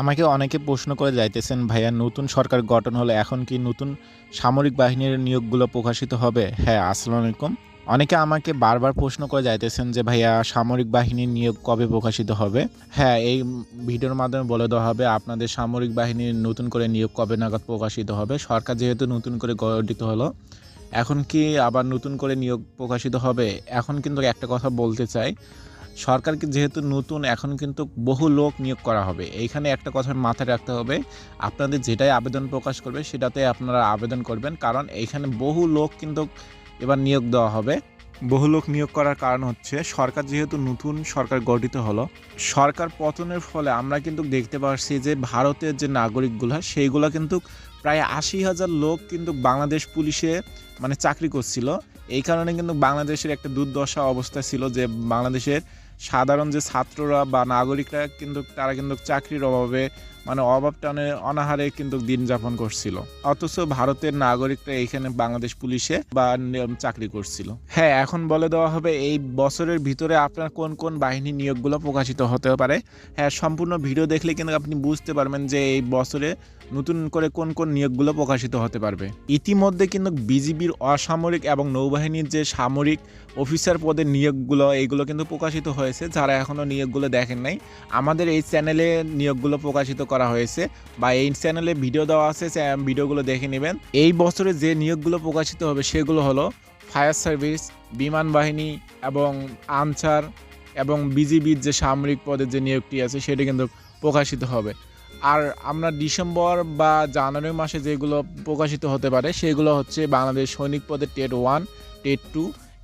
আমাকে অনেকে প্রশ্ন করে যাইতেছেন, ভাইয়া, নতুন সরকার গঠন হলে এখন কি নতুন সামরিক বাহিনীর নিয়োগগুলো প্রকাশিত হবে? হ্যাঁ আসসালামু আলাইকুম। অনেকে আমাকে বারবার প্রশ্ন করে যাইতেছেন যে, ভাইয়া, সামরিক বাহিনীর নিয়োগ কবে প্রকাশিত হবে? হ্যাঁ এই ভিডিওর মাধ্যমে বলে দেওয়া হবে, আপনাদের সামরিক বাহিনীর নতুন করে নিয়োগ কবে নাগাদ প্রকাশিত হবে? সরকার যেহেতু নতুন করে গঠিত হলো, এখন কি আবার নতুন করে নিয়োগ প্রকাশিত হবে? এখন কিন্তু একটা কথা বলতে চাই সরকারকে যেহেতু নতুন, এখন কিন্তু বহু লোক নিয়োগ করা হবে। এইখানে একটা কথা মাথায় রাখতে হবে, আপনাদের যেটাই আবেদন প্রকাশ করবে সেটাতে আপনারা আবেদন করবেন, কারণ এইখানে বহু লোক কিন্তু এবার নিয়োগ দেওয়া হবে। বহু লোক নিয়োগ করার কারণ হচ্ছে, সরকার যেহেতু নতুন, সরকার গঠিত হলো। সরকার পতনের ফলে আমরা কিন্তু দেখতে পাচ্ছি যে ভারতের যে নাগরিকগুলো, সেইগুলো কিন্তু প্রায় আশি হাজার লোক কিন্তু বাংলাদেশ পুলিশে মানে চাকরি করছিল। এই কারণে কিন্তু বাংলাদেশের একটা দুর্দশা অবস্থা ছিল যে বাংলাদেশের সাধারণ যে ছাত্ররা বা নাগরিকরা কিন্তু তারা কিন্তু চাকরির অভাবে মানে অভাব টানে অনাহারে কিন্তু দিন যাপন করছিল। অথচ ভারতের নাগরিকরা এখানে বাংলাদেশ পুলিশে বা চাকরি করছিল। হ্যাঁ এখন বলে দেওয়া হবে এই বছরের ভিতরে আপনার কোন কোন বাহিনী নিয়োগগুলো প্রকাশিত হতে পারে। হ্যাঁ সম্পূর্ণ ভিডিও দেখলে কিন্তু আপনি বুঝতে পারবেন যে এই বছরে নতুন করে কোন কোন নিয়োগগুলো প্রকাশিত হতে পারবে। ইতিমধ্যে কিন্তু বিজিবির অসামরিক এবং নৌবাহিনীর যে সামরিক অফিসার পদের নিয়োগগুলো, এইগুলো কিন্তু প্রকাশিত হয়েছে। যারা এখনও নিয়োগগুলো দেখেন নাই, আমাদের এই চ্যানেলে নিয়োগগুলো প্রকাশিত করা হয়েছে বা এই চ্যানেলে ভিডিও দেওয়া আছে ভিডিওগুলো দেখে নেবেন। এই বছরে যে নিয়োগগুলো প্রকাশিত হবে সেগুলো হলো ফায়ার সার্ভিস বিমান বাহিনী এবং আনসার এবং বিজিবির যে সামরিক পদের যে নিয়োগটি আছে সেটি কিন্তু প্রকাশিত হবে। আর আমরা ডিসেম্বর বা জানুয়ারি মাসে যেগুলো প্রকাশিত হতে পারে সেগুলো হচ্ছে বাংলাদেশ সৈনিক পদের টেট ওয়ান, টেট টু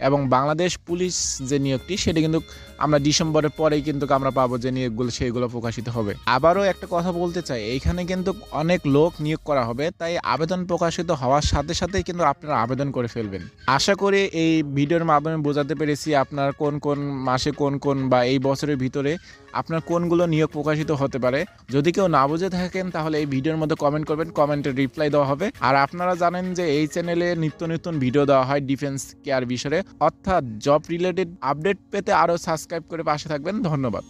এবং বাংলাদেশ পুলিশ যে নিয়োগটি, সেটি কিন্তু আমরা ডিসেম্বরের পরেই কিন্তু আমরা পাবো যে নিয়োগগুলো, সেইগুলো প্রকাশিত হবে। আবারও একটা কথা বলতে চাই এইখানে কিন্তু অনেক লোক নিয়োগ করা হবে, তাই আবেদন প্রকাশিত হওয়ার সাথে সাথেই কিন্তু আপনারা আবেদন করে ফেলবেন। আশা করি এই ভিডিওর মাধ্যমে বোঝাতে পেরেছি আপনার কোন কোন মাসে কোন কোন বা এই বছরের ভিতরে আপনার কোনগুলো নিয়োগ প্রকাশিত হতে পারে। যদি কেউ না বুঝে থাকেন, তাহলে এই ভিডিওর মধ্যে কমেন্ট করবেন কমেন্টে রিপ্লাই দেওয়া হবে। আর আপনারা জানেন যে এই চ্যানেলে নিত্য নতুন ভিডিও দেওয়া হয় ডিফেন্স কেয়ার বিষয়ে। অর্থাৎ জব রিলেটেড আপডেট পেতে আরও সাবস্ক্রাইব করে পাশে থাকবেন। ধন্যবাদ।